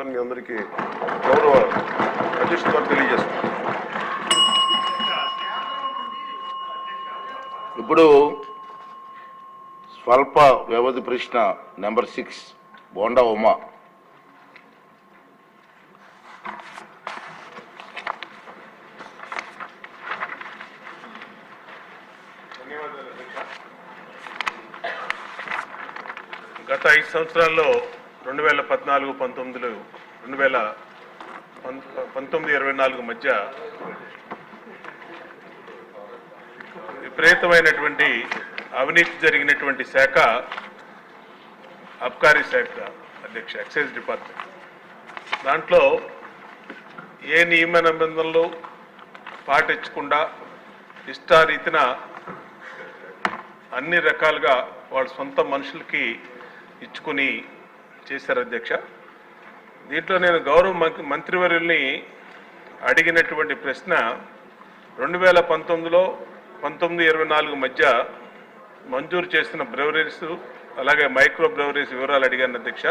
తీసుకుంటాను మీ అందరికీ గౌరవ ద్వారా తెలియజేస్తాను ఇప్పుడు స్వల్ప వ్యవధి ప్రశ్న నెంబర్ సిక్స్ బోండా ఉమా. గత ఐదు సంవత్సరాల్లో రెండు వేల పద్నాలుగు పంతొమ్మిదిలో రెండు వేల పం- పంతొమ్మిది ఇరవై నాలుగు మధ్య విపరీతమైనటువంటి అవినీతి జరిగినటువంటి శాఖ అబ్కారీ శాఖ అధ్యక్ష ఎక్సైజ్ డిపార్ట్మెంట్. దాంట్లో ఏ నియమ నిబంధనలు పాటించకుండా ఇష్టారీతిన అన్ని రకాలుగా వాళ్ళ సొంత మనుషులకి ఇచ్చుకుని చేశారు అధ్యక్ష. దీంట్లో నేను గౌరవ మంత్రి- మంత్రివర్యుల్ని అడిగినటువంటి ప్రశ్న రెండు వేల పంతొమ్మిదిలో పంతొమ్మిది ఇరవై నాలుగు మధ్య మంజూరు చేసిన బ్రెవరీస్ అలాగే మైక్రో బ్రెవరీస్ వివరాలు అడిగాను అధ్యక్ష.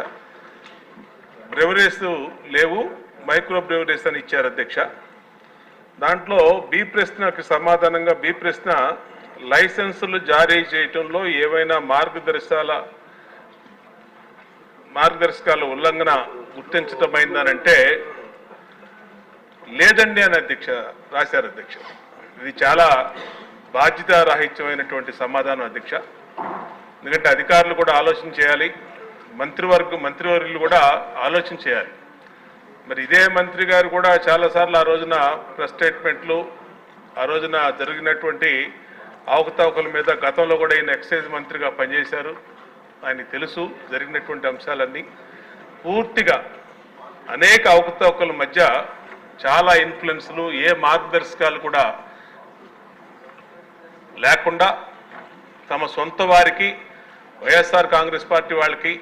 బ్రెవరీస్ లేవు మైక్రో బ్రెవరీస్ అని ఇచ్చారు అధ్యక్ష. దాంట్లో బి ప్రశ్నకి సమాధానంగా బి ప్రశ్న లైసెన్సులు జారీ చేయటంలో ఏవైనా మార్గదర్శకాల మార్గదర్శకాల ఉల్లంఘన గుర్తించటమైందనంటే లేదండి అని అధ్యక్ష రాశారు అధ్యక్ష. ఇది చాలా బాధ్యతారాహిత్యమైనటువంటి సమాధానం అధ్యక్ష. ఎందుకంటే అధికారులు కూడా ఆలోచన చేయాలి మంత్రివర్గం మంత్రివర్యులు కూడా ఆలోచన చేయాలి. మరి ఇదే మంత్రి గారు కూడా చాలాసార్లు ఆ రోజున ప్రెస్ స్టేట్మెంట్లు ఆ రోజున జరిగినటువంటి అవకతవకల మీద గతంలో కూడా ఈయన ఎక్సైజ్ మంత్రిగా పనిచేశారు. ఆయన తెలుసు జరిగినటువంటి అంశాలన్నీ. పూర్తిగా అనేక అవకతవకల మధ్య చాలా ఇన్ఫ్లుయెన్స్లు ఏ మార్గదర్శకాలు కూడా లేకుండా తమ సొంత వారికి వైఎస్ఆర్ కాంగ్రెస్ పార్టీ వాళ్ళకి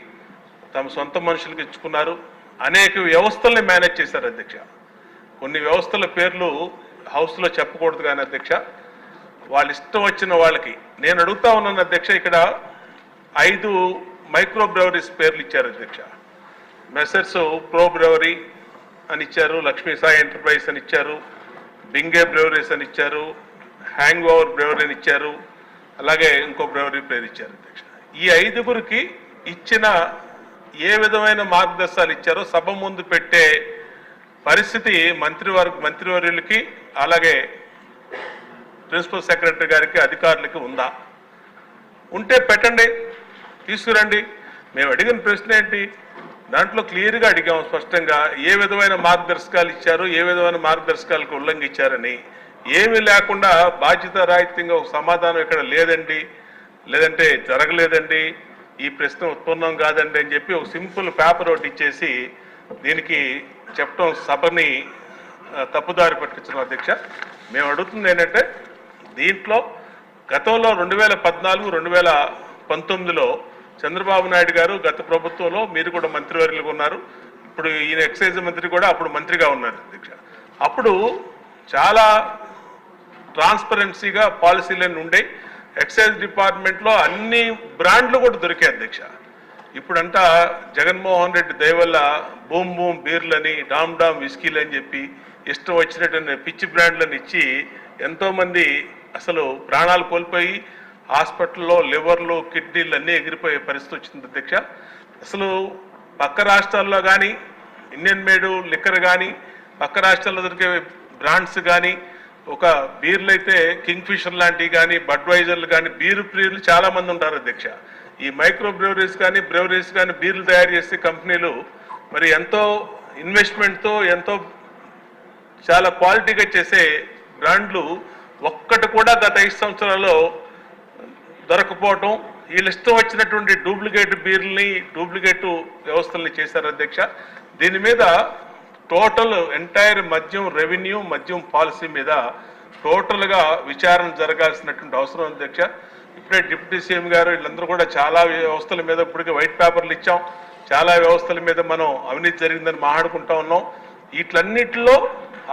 తమ సొంత మనుషులకు ఇచ్చుకున్నారు. అనేక వ్యవస్థల్ని మేనేజ్ చేశారు అధ్యక్ష. కొన్ని వ్యవస్థల పేర్లు హౌస్లో చెప్పకూడదు కానీ అధ్యక్ష వాళ్ళ ఇష్టం వచ్చిన వాళ్ళకి. నేను అడుగుతా ఉన్నాను అధ్యక్ష ఇక్కడ ఐదు మైక్రో బ్రవరీస్ పేర్లు ఇచ్చారు అధ్యక్ష. మెసర్స్ ప్రో బ్రవరీ అని ఇచ్చారు లక్ష్మీ సాయి ఎంటర్ప్రైజ్ అని ఇచ్చారు బింగే బ్రవరీస్ అని ఇచ్చారు హ్యాంగ్ ఓవర్ బ్రవరీ అని ఇచ్చారు అలాగే ఇంకో బ్రవరీ పేరు ఇచ్చారు అధ్యక్ష. ఈ ఐదుగురికి ఇచ్చిన ఏ విధమైన మార్గదర్శకాలు ఇచ్చారో సభ ముందు పెట్టే పరిస్థితి మంత్రివర్గ మంత్రివర్యులకి అలాగే ప్రిన్సిపల్ సెక్రటరీ గారికి అధికారులకి ఉందా? ఉంటే పెట్టండి. తీసుకురండి. మేము అడిగిన ప్రశ్న ఏంటి? దాంట్లో క్లియర్గా అడిగాం స్పష్టంగా. ఏ విధమైన మార్గదర్శకాలు ఇచ్చారు? ఏ విధమైన మార్గదర్శకాలకు ఉల్లంఘించారని. ఏమీ లేకుండా బాధ్యత రాహిత్యంగా ఒక సమాధానం ఇక్కడ లేదండి. లేదంటే జరగలేదండి. ఈ ప్రశ్న ఉత్పన్నం కాదండి అని చెప్పి ఒక సింపుల్ పేపర్ ఒకటి ఇచ్చేసి దీనికి చెప్పడం సభని తప్పుదారి పట్టించడం అధ్యక్ష. మేము అడుగుతుంది ఏంటంటే దీంట్లో గతంలో రెండు వేల పద్నాలుగు రెండు వేల పంతొమ్మిదిలో చంద్రబాబు నాయుడు గారు గత ప్రభుత్వంలో మీరు కూడా మంత్రివర్యులుగా ఉన్నారు. ఇప్పుడు ఈయన ఎక్సైజ్ మంత్రి కూడా అప్పుడు మంత్రిగా ఉన్నారు అధ్యక్ష. అప్పుడు చాలా ట్రాన్స్పరెన్సీగా పాలసీలన్నీ ఉండే ఎక్సైజ్ డిపార్ట్మెంట్లో అన్ని బ్రాండ్లు కూడా దొరికాయి అధ్యక్ష. ఇప్పుడంతా జగన్మోహన్ రెడ్డి దయవల్ల బూమ్ బూమ్ బీర్లని డామ్ డామ్ విస్కీలు అని చెప్పి ఇష్టం వచ్చినట్టు పిచ్చి బ్రాండ్లను ఇచ్చి ఎంతోమంది అసలు ప్రాణాలు కోల్పోయి హాస్పిటల్లో లివర్లు కిడ్నీలు అన్నీ ఎగిరిపోయే పరిస్థితి వచ్చింది అధ్యక్ష. అసలు పక్క రాష్ట్రాల్లో కానీ ఇండియన్ మేడ్ లిక్కర్ కానీ పక్క రాష్ట్రాల్లో దొరికే బ్రాండ్స్ కానీ ఒక బీర్లు అయితే కింగ్ ఫిషర్ లాంటివి కానీ బడ్వైజర్లు కానీ బీరు ప్రియులు చాలామంది ఉంటారు అధ్యక్ష. ఈ మైక్రో బ్రెవరీస్ కానీ బ్రెవరీస్ కానీ బీర్లు తయారు చేసే కంపెనీలు మరి ఎంతో ఇన్వెస్ట్మెంట్తో ఎంతో చాలా క్వాలిటీగా చేసే బ్రాండ్లు ఒక్కటి కూడా గత ఐదు సంవత్సరాల్లో దొరకపోవటం వీళ్ళు ఇష్టం వచ్చినటువంటి డూప్లికేట్ బీర్లని డూప్లికేట్ వ్యవస్థల్ని చేశారు అధ్యక్ష. దీని మీద టోటల్ ఎంటైర్ మద్యం రెవెన్యూ మద్యం పాలసీ మీద టోటల్గా విచారణ జరగాల్సినటువంటి అవసరం అధ్యక్ష. ఇప్పుడే డిప్యూటీ సీఎం గారు వీళ్ళందరూ కూడా చాలా వ్యవస్థల మీద ఇప్పటికే వైట్ పేపర్లు ఇచ్చాం. చాలా వ్యవస్థల మీద మనం అవినీతి జరిగిందని మాట్లాడుకుంటా ఉన్నాం. వీటిలన్నిటిలో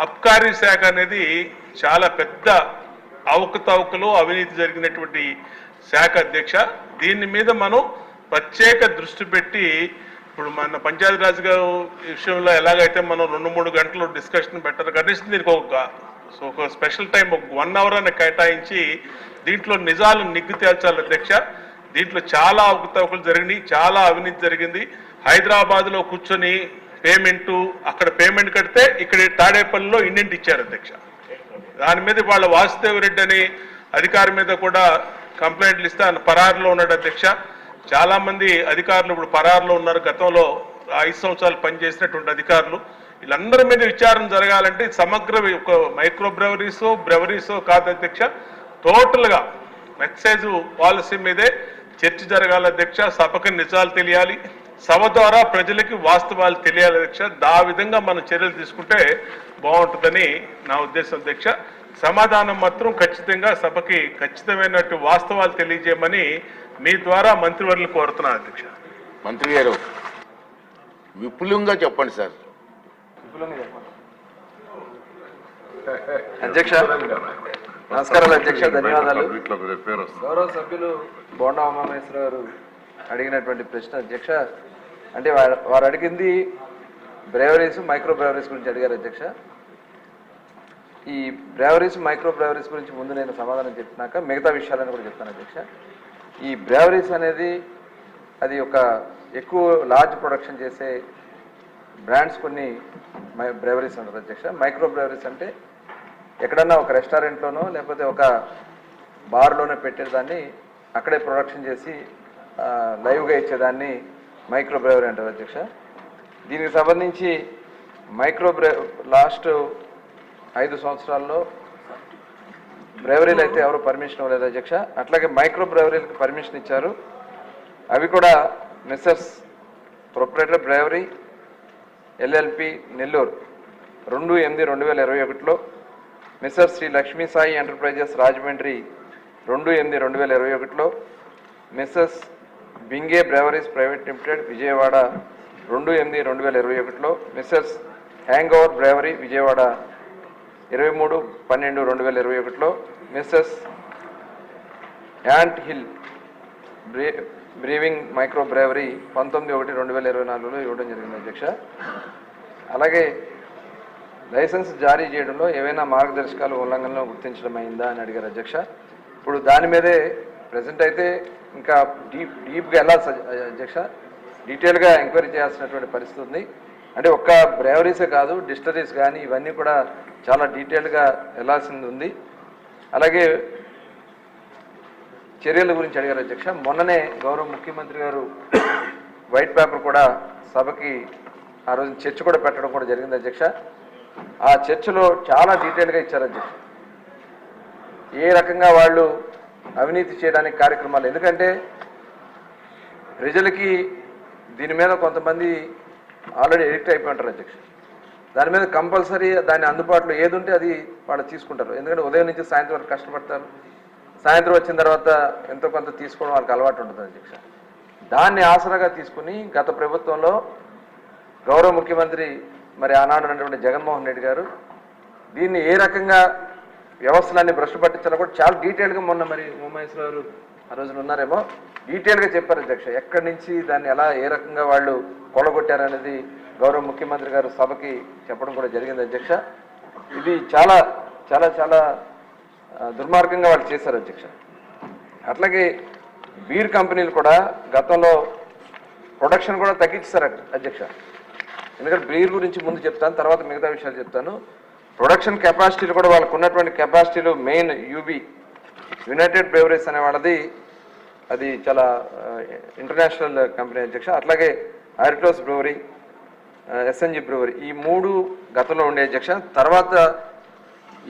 అబ్కారీ శాఖ అనేది చాలా పెద్ద అవకతవకలు అవినీతి జరిగినటువంటి శాఖ అధ్యక్ష దీని మీద మనం ప్రత్యేక దృష్టి పెట్టి ఇప్పుడు మన పంచాయతీరాజ్ గారు విషయంలో ఎలాగైతే మనం రెండు మూడు గంటలు డిస్కషన్ పెట్టారు కనీసం దీనికి ఒక సో ఒక స్పెషల్ టైం ఒక వన్ అవర్ అని కేటాయించి దీంట్లో నిజాలు నిగ్గు తేల్చాలి అధ్యక్ష. దీంట్లో చాలా అవకతవకలు జరిగినాయి చాలా అవినీతి జరిగింది. హైదరాబాద్లో కూర్చొని పేమెంట్ అక్కడ పేమెంట్ కడితే ఇక్కడ తాడేపల్లిలో ఇండెంట్ ఇచ్చారు అధ్యక్ష. దాని మీద వాళ్ళ వాసుదేవ్ రెడ్డి అని అధికారి మీద కూడా కంప్లైంట్లు ఇస్తే ఆయన పరారులో ఉన్నాడు అధ్యక్ష. చాలామంది అధికారులు ఇప్పుడు పరారులో ఉన్నారు. గతంలో ఐదు సంవత్సరాలు పనిచేసినటువంటి అధికారులు. వీళ్ళందరి మీద విచారణ జరగాలంటే సమగ్ర ఒక మైక్రో బ్రెవరీసో బ్రెవరీసో కాదు అధ్యక్ష. టోటల్గా ఎక్సైజ్ పాలసీ మీదే చర్చ జరగాలి అధ్యక్ష. సభకు నిజాలు తెలియాలి. సభ ద్వారా ప్రజలకి వాస్తవాలు తెలియాలి అధ్యక్ష. ఆ విధంగా మనం చర్యలు తీసుకుంటే బాగుంటుందని నా ఉద్దేశం అధ్యక్ష. సమాధానం మాత్రం ఖచ్చితంగా సభకి ఖచ్చితమైనట్టు వాస్తవాలు తెలియజేయమని మీ ద్వారా మంత్రివర్యులు కోరుతున్నాను అధ్యక్ష. మంత్రి గారు విపులంగా చెప్పండి సార్. అధ్యక్ష నమస్కారాలు అధ్యక్ష ధన్యవాదాలు. గౌరవ సభ్యులు బోండా ఉమామహేశ్వర గారు అడిగినటువంటి ప్రశ్న అధ్యక్ష అంటే వారు అడిగింది బ్రేవరీస్ మైక్రో బ్రేవరీస్ గురించి అడిగారు అధ్యక్ష. ఈ బ్రేవరీస్ మైక్రో బ్రేవరీస్ గురించి ముందు నేను సమాధానం చెప్పినాక మిగతా విషయాలను కూడా చెప్తాను అధ్యక్ష. ఈ బ్రేవరీస్ అనేది అది ఒక ఎక్కువ లార్జ్ ప్రొడక్షన్ చేసే బ్రాండ్స్ కొన్ని మై బ్రేవరీస్ ఉంటారు అధ్యక్ష. మైక్రో బ్రేవరీస్ అంటే ఎక్కడన్నా ఒక రెస్టారెంట్లోనో లేకపోతే ఒక బార్లోనో పెట్టేదాన్ని అక్కడే ప్రొడక్షన్ చేసి లైవ్గా ఇచ్చేదాన్ని మైక్రో బ్రేవరీ అంటారు అధ్యక్ష. దీనికి సంబంధించి మైక్రో బ్రే లాస్ట్ ఐదు సంవత్సరాల్లో బ్రేవరీలు అయితే ఎవరు పర్మిషన్ ఇవ్వలేదు అధ్యక్ష. అట్లాగే మైక్రో బ్రేవరీలకు పర్మిషన్ ఇచ్చారు. అవి కూడా Mrs proprietor brewery LLP Nellore. రెండు ఎనిమిది రెండు వేల ఇరవై ఒకటిలో మిస్టర్ శ్రీ లక్ష్మీ సాయి ఎంటర్ప్రైజెస్ రాజమండ్రి రెండు ఎనిమిది రెండు వేల ఇరవై ఒకటిలో Mrs binge breweries private limited Vijayawada రెండు ఎనిమిది రెండు వేల ఇరవై ఒకటిలో Mrs hangover brewery Vijayawada ఇరవై మూడు పన్నెండు రెండు వేల ఇరవై ఒకటిలో Mrs ant hill బ్రే brewing micro brewery పంతొమ్మిది ఒకటి రెండు వేల ఇరవై నాలుగులో ఇవ్వడం జరిగింది అధ్యక్ష. అలాగే లైసెన్స్ జారీ చేయడంలో ఏవైనా మార్గదర్శకాలు ఉల్లంఘనలో గుర్తించడం అయిందా అని అడిగారు అధ్యక్ష. ఇప్పుడు దాని మీదే ప్రజెంట్ అయితే ఇంకా డీప్ డీప్గా ఎలా అధ్యక్ష? డీటెయిల్గా ఎంక్వైరీ చేయాల్సినటువంటి పరిస్థితి ఉంది. అంటే ఒక్క బ్రేవరీసే కాదు డిస్టరీస్ కానీ ఇవన్నీ కూడా చాలా డీటెయిల్గా వెళ్ళాల్సింది ఉంది. అలాగే చర్యల గురించి అడిగారు అధ్యక్ష. మొన్ననే గౌరవ ముఖ్యమంత్రి గారు వైట్ పేపర్ కూడా సభకి ఆ రోజు చర్చ కూడా పెట్టడం కూడా జరిగింది అధ్యక్ష. ఆ చర్చలో చాలా డీటెయిల్గా ఇచ్చారు అధ్యక్ష. ఏ రకంగా వాళ్ళు అవినీతి చేయడానికి కార్యక్రమాలు ఎందుకంటే ప్రజలకి దీని మీద కొంతమంది ఆల్రెడీ ఎడిక్ట్ అయిపోయి ఉంటారు అధ్యక్ష. దాని మీద కంపల్సరీ దాని అందుబాటులో ఏది ఉంటే అది వాళ్ళు తీసుకుంటారు. ఎందుకంటే ఉదయం నుంచి సాయంత్రం వరకు కష్టపడతారు. సాయంత్రం వచ్చిన తర్వాత ఎంతో కొంత తీసుకోవడం వాళ్ళకి అలవాటు ఉంటుంది అధ్యక్ష. దాన్ని ఆసరాగా తీసుకుని గత ప్రభుత్వంలో గౌరవ ముఖ్యమంత్రి మరి ఆనాడు ఉన్నటువంటి జగన్మోహన్ రెడ్డి గారు దీన్ని ఏ రకంగా వ్యవస్థలన్నీ భ్రష్టు పట్టించాలో కూడా చాలా డీటెయిల్గా మొన్న మరి ఉమామేశ్వర గారు ఆ రోజున ఉన్నారేమో డీటెయిల్గా చెప్పారు అధ్యక్ష. ఎక్కడి నుంచి దాన్ని ఎలా ఏ రకంగా వాళ్ళు కొలగొట్టారనేది గౌరవ ముఖ్యమంత్రి గారు సభకి చెప్పడం కూడా జరిగింది అధ్యక్ష. ఇది చాలా చాలా చాలా దుర్మార్గంగా వాళ్ళు చేశారు అధ్యక్ష. అట్లాగే బీర్ కంపెనీలు కూడా గతంలో ప్రొడక్షన్ కూడా తగ్గించారు అధ్యక్ష. ఎందుకంటే బీర్ గురించి ముందు చెప్తాను తర్వాత మిగతా విషయాలు చెప్తాను. ప్రొడక్షన్ కెపాసిటీలు కూడా వాళ్ళకు ఉన్నటువంటి కెపాసిటీలు main U B united beverage అనే వాళ్ళది అది చాలా ఇంటర్నేషనల్ కంపెనీ అధ్యక్ష. అట్లాగే ఆరిటోస్ బ్రూవరీ ఎస్ఎన్జి బ్రూవరీ ఈ మూడు గతంలో ఉండే అధ్యక్ష. తర్వాత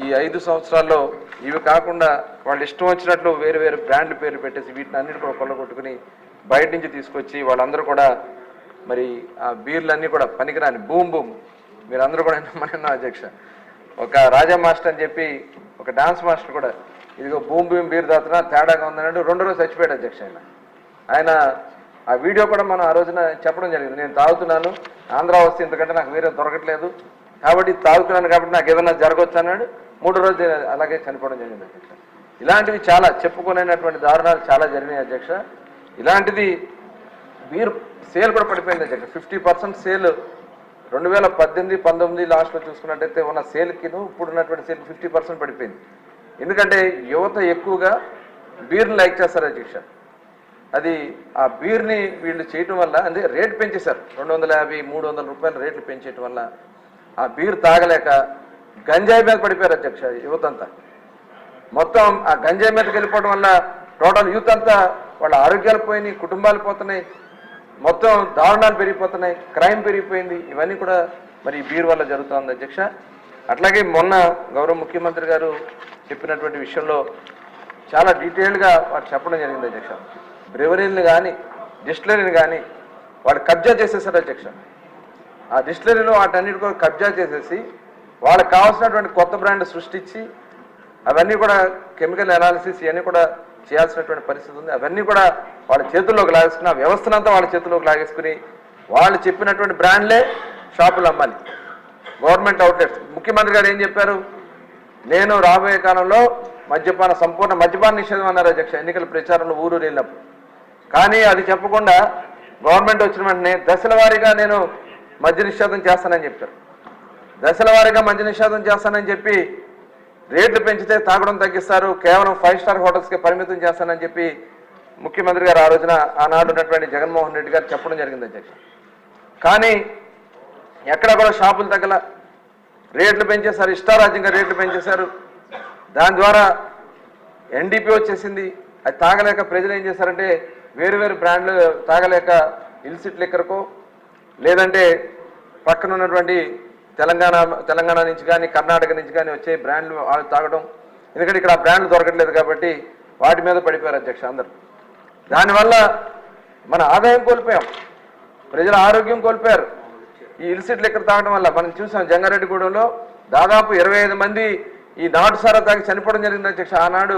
ఈ ఐదు సంవత్సరాల్లో ఇవి కాకుండా వాళ్ళు ఇష్టం వచ్చినట్లు వేరు వేరు బ్రాండ్ పేర్లు పెట్టేసి వీటిని అన్నిటి కూడా కొల్లగొట్టుకుని బయట నుంచి తీసుకొచ్చి వాళ్ళందరూ కూడా మరి ఆ బీర్లన్నీ కూడా పనికిరాని బూమ్ బూమ్. మీరందరూ కూడా మన అధ్యక్ష. ఒక రాజా మాస్టర్ అని చెప్పి ఒక డాన్స్ మాస్టర్ కూడా ఇదిగో భూమి భూమి బీర్ దాతన తేడాగా ఉందనంటే రెండు రోజు చచ్చిపోయాడు అధ్యక్ష ఆయన. ఆయన ఆ వీడియో కూడా మనం ఆ రోజున చెప్పడం జరిగింది. నేను తాగుతున్నాను ఆంధ్ర వస్తే ఇంతకంటే నాకు వేరే దొరకట్లేదు. కాబట్టి తాగుతున్నాను కాబట్టి నాకు ఏదైనా జరగవచ్చు అన్నాడు. మూడు రోజులు అలాగే చనిపోవడం జరిగింది అధ్యక్ష. ఇలాంటివి చాలా చెప్పుకునేటువంటి దారుణాలు చాలా జరిగినాయి అధ్యక్ష. ఇలాంటిది బీర్ సేల్ కూడా పడిపోయింది అధ్యక్ష. ఫిఫ్టీ పర్సెంట్ సేల్ రెండు వేల పద్దెనిమిది పంతొమ్మిది లాస్ట్లో చూసుకున్నట్టయితే ఉన్న సేల్కిను ఇప్పుడు ఉన్నటువంటి సేల్ ఫిఫ్టీ పర్సెంట్ పడిపోయింది. ఎందుకంటే యువత ఎక్కువగా బీర్ని లైక్ చేస్తారు అధ్యక్ష. అది ఆ బీర్ని వీళ్ళు చేయటం వల్ల అంటే రేట్ పెంచేశారు. రెండు వందల యాభై మూడు వందల రూపాయల రేట్లు పెంచేయటం వల్ల ఆ బీర్ తాగలేక గంజాయి మీద పడిపోయారు అధ్యక్ష యువత అంతా. మొత్తం ఆ గంజాయి మీదకి వెళ్ళిపోవడం వల్ల టోటల్ యూత్ అంతా వాళ్ళ ఆరోగ్యాలు పోయినాయి కుటుంబాలు పోతున్నాయి మొత్తం దారుణాలు పెరిగిపోతున్నాయి క్రైమ్ పెరిగిపోయింది. ఇవన్నీ కూడా మరి బీర్ వల్ల జరుగుతోంది అధ్యక్ష. అట్లాగే మొన్న గౌరవ ముఖ్యమంత్రి గారు చెప్పినటువంటి విషయంలో చాలా డీటెయిల్డ్గా వారు చెప్పడం జరిగింది అధ్యక్ష. బ్రెవరీని కానీ డిస్టిలరీని కానీ వాళ్ళు కబ్జా చేసేసారు అధ్యక్ష. ఆ డిస్టిలరీలో వాటన్నిటి కూడా కబ్జా చేసేసి వాళ్ళకి కావాల్సినటువంటి కొత్త బ్రాండ్ సృష్టించి అవన్నీ కూడా కెమికల్ అనాలిసిస్ ఇవన్నీ కూడా చేయాల్సినటువంటి పరిస్థితి ఉంది. అవన్నీ కూడా వాళ్ళ చేతుల్లోకి లాగేసుకుని ఆ వ్యవస్థనంతా వాళ్ళ చేతుల్లోకి లాగేసుకుని వాళ్ళు చెప్పినటువంటి బ్రాండ్లే షాపులు అమ్మాలి. గవర్నమెంట్ అవుట్లెట్స్ ముఖ్యమంత్రి గారు ఏం చెప్పారు? నేను రాబోయే కాలంలో మద్యపాన సంపూర్ణ మద్యపాన నిషేధం అన్నారు అధ్యక్ష. ఎన్నికల ప్రచారంలో ఊరు వెళ్ళినప్పుడు కానీ అది చెప్పకుండా గవర్నమెంట్ వచ్చిన వెంటనే దశల వారీగా నేను మద్య నిషేధం చేస్తానని చెప్పారు. దశల వారీగా మద్య నిషేధం చేస్తానని చెప్పి రేట్లు పెంచితే తాగడం తగ్గిస్తారు కేవలం ఫైవ్ స్టార్ హోటల్స్కి పరిమితం చేస్తానని చెప్పి ముఖ్యమంత్రి గారు ఆ రోజున ఆనాడు ఉన్నటువంటి జగన్మోహన్ రెడ్డి గారు చెప్పడం జరిగింది అధ్యక్ష. కానీ ఎక్కడ కూడా షాపులు తగ్గల రేట్లు పెంచేశారు ఇష్టారాజ్యంగా రేట్లు పెంచేశారు. దాని ద్వారా ఎన్డీపీ వచ్చేసింది. అది తాగలేక ప్రజలు ఏం చేశారంటే వేరు వేరు బ్రాండ్లు తాగలేక ఇల్సిట్ లిక్కర్కో లేదంటే పక్కన ఉన్నటువంటి తెలంగాణ తెలంగాణ నుంచి కానీ కర్ణాటక నుంచి కానీ వచ్చే బ్రాండ్లు వాళ్ళు తాగడం. ఎందుకంటే ఇక్కడ ఆ బ్రాండ్లు దొరకట్లేదు కాబట్టి వాటి మీద పడిపోయారు అధ్యక్ష అందరు. దానివల్ల మన ఆదాయం కోల్పోయాం. ప్రజల ఆరోగ్యం కోల్పోయారు. ఈ ఇల్సిట్ లెక్కర్ తాగడం వల్ల? మనం చూసాం జంగారెడ్డిగూడెంలో దాదాపు ఇరవై ఐదు మంది ఈ నాటు సారా తాగి చనిపోవడం జరిగింది అధ్యక్ష. ఆనాడు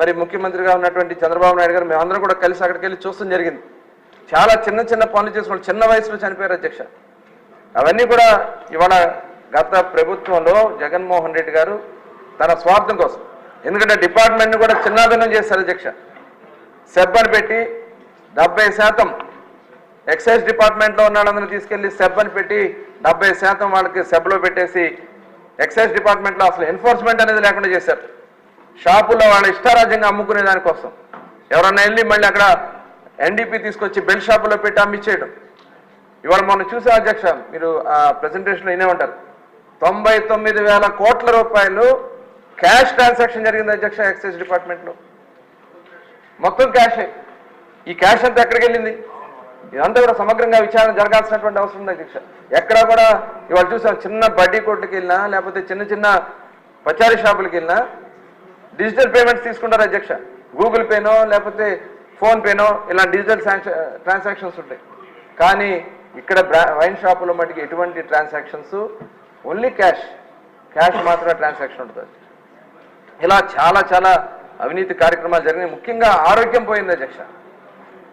మరి ముఖ్యమంత్రిగా ఉన్నటువంటి చంద్రబాబు నాయుడు గారు మేమందరం కూడా కలిసి అక్కడికి వెళ్ళి చూస్తాం జరిగింది. చాలా చిన్న చిన్న పనులు చేసుకుని చిన్న వయసులో చనిపోయారు అధ్యక్ష. అవన్నీ కూడా ఇవాళ గత ప్రభుత్వంలో జగన్మోహన్ రెడ్డి గారు తన స్వార్థం కోసం. ఎందుకంటే డిపార్ట్మెంట్ని కూడా చిన్నాభిన్నం చేశారు అధ్యక్ష. సెబ్ పెట్టి డెబ్బై శాతం ఎక్సైజ్ డిపార్ట్మెంట్లో ఉన్నాడందరూ తీసుకెళ్ళి తీసుకెళ్ళి సెబ్ అని పెట్టి డెబ్బై శాతం వాళ్ళకి సెబ్లో పెట్టేసి ఎక్సైజ్ డిపార్ట్మెంట్లో అసలు ఎన్ఫోర్స్మెంట్ అనేది లేకుండా చేశారు. షాపుల్లో వాళ్ళ ఇష్టారాజ్యంగా అమ్ముకునే దానికోసం. ఎవరన్నా వెళ్ళి మళ్ళీ అక్కడ ఎన్డీపీ తీసుకొచ్చి బెల్ షాపులో పెట్టి అమ్మిచ్చేయడం. ఇవాళ మొన్న చూసే అధ్యక్ష? మీరు ఆ ప్రజెంటేషన్లో వినే ఉంటారు. తొంభై తొమ్మిది వేల కోట్ల రూపాయలు క్యాష్ ట్రాన్సాక్షన్ జరిగింది అధ్యక్ష ఎక్సైజ్ డిపార్ట్మెంట్లో. మొత్తం క్యాషే. ఈ క్యాష్ అంతా ఎక్కడికి వెళ్ళింది? ఇదంతా కూడా సమగ్రంగా విచారణ జరగాల్సినటువంటి అవసరం ఉంది అధ్యక్ష ఎక్కడా కూడా ఇవాళ చూసాం చిన్న బడ్డీ కోర్టుకి వెళ్ళినా లేకపోతే చిన్న చిన్న పచారీ షాపులకి వెళ్ళినా డిజిటల్ పేమెంట్స్ తీసుకుంటారు అధ్యక్ష గూగుల్ పేనో లేకపోతే ఫోన్ పేనో ఇలా డిజిటల్ ట్రాన్సాక్షన్స్ ఉంటాయి. కానీ ఇక్కడ బ్రా వైన్ షాపులో మటుకు ఎటువంటి ట్రాన్సాక్షన్స్? Only cash. క్యాష్ మాత్రమే ట్రాన్సాక్షన్ ఉంటుంది. ఇలా చాలా చాలా అవినీతి కార్యక్రమాలు జరిగినాయి. ముఖ్యంగా ఆరోగ్యం పోయింది అధ్యక్ష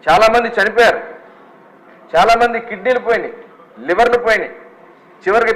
చాలా మంది చనిపోయారు. చాలా మంది కిడ్నీలు పోయినాయి లివర్లు పోయినాయి. చివరికి